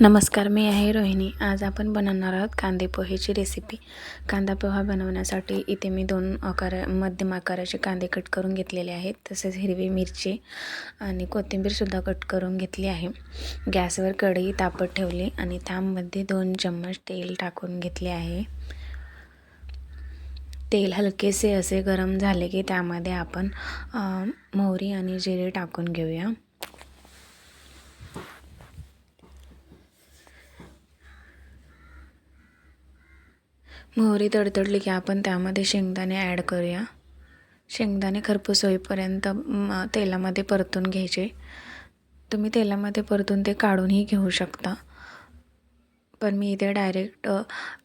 नमस्कार मी आहे रोहिणी. आज आपण बनवणार आहोत कांदे पोहेची रेसिपी कांदा पोहा बनवण्यासाठी इथे मी दोन आकार मध्यम आकाराचे कांदे कट करून घेतलेले आहेत. तसेच हिरवी मिरची आणि कोथिंबीरसुद्धा कट करून घेतली आहे. गॅसवर कढई तापत ठेवली आणि त्यामध्ये दोन चम्मच तेल टाकून घेतले आहे. तेल हलकेसे असे गरम झाले की त्यामध्ये आपण मोहरी आणि जिरे टाकून घेऊया. मोहरी तडतडली की आपण त्यामध्ये शेंगदाणे ॲड करूया. शेंगदाणे खरपूस होईपर्यंत तेलामध्ये परतून घ्यायचे. तुम्ही तेलामध्ये परतून ते काढूनही घेऊ शकता. पण मी इथे डायरेक्ट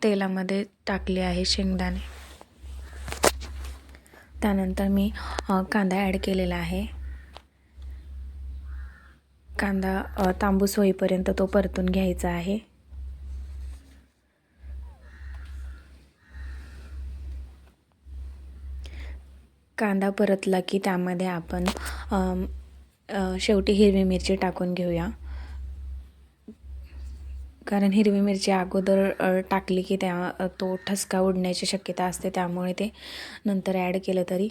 तेलामध्ये टाकले आहे शेंगदाणे. त्यानंतर मी कांदा ॲड केलेला आहे. कांदा तांबूस होईपर्यंत तो परतून घ्यायचा आहे. कांदा परतला की त्यामध्ये आपण शेवटी हिरवी मिरची टाकून घेऊया. कारण हिरवी मिरची अगोदर टाकली की त्या तो ठसका उडण्याची शक्यता असते त्यामुळे ते नंतर ॲड केलं तरी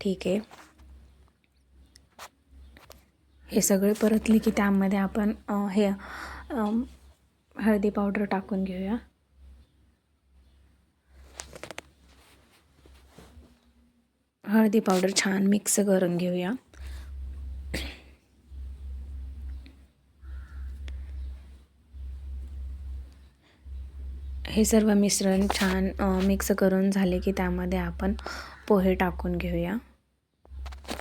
ठीक आहे. हे सगळे परतले की त्यामध्ये आपण हे हळदी पावडर टाकून घेऊया. हळदी पावडर छान मिक्स करून घेऊया. हे सर्व मिश्रण छान मिक्स करून झाले की त्यामध्ये आपण पोहे टाकून घेऊया.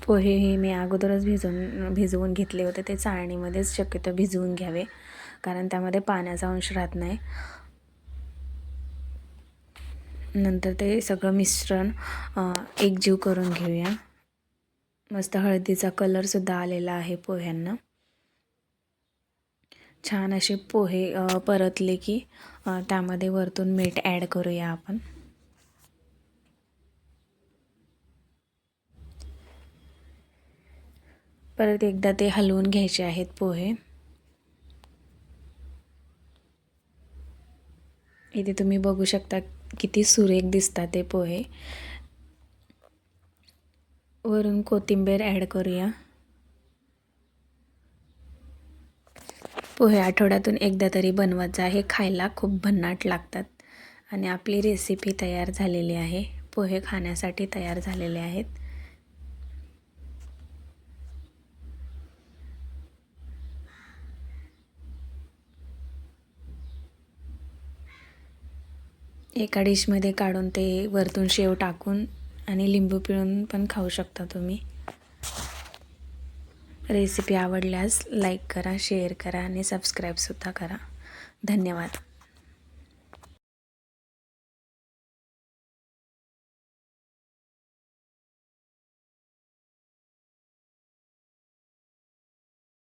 पोहे हे मी अगोदरच भिजवून भिजवून घेतले होते. ते चाळणीमध्येच शक्यतो भिजवून घ्यावे. कारण त्यामध्ये पाण्याचा अंश राहत नाही. नंतर ते सगळं मिश्रण एकजीव करून घेऊया. मस्त हळदीचा कलरसुद्धा आलेला आहे पोह्यांना. छान असे पोहे परतले की त्यामध्ये वरतून मीठ ॲड करूया आपण. परत एकदा ते हलवून घ्यायचे आहेत पोहे. इथे तुम्ही बघू शकता किती सुरेख दिसतात ते पोहे. वरून कोथिंबीर ॲड करूया. पोहे आठवड्यातून एकदा तरी बनवायचं आहे खायला खूप भन्नाट लागतात. आणि आपली रेसिपी तयार झालेली आहे. पोहे खाण्यासाठी तयार झालेले आहेत. एका डिशमध्ये काढून ते वरतून शेव टाकून आणि लिंबू पिळून पण खाऊ शकता तुम्ही. रेसिपी आवडल्यास लाईक करा शेअर करा आणि सबस्क्राईबसुद्धा करा. धन्यवाद.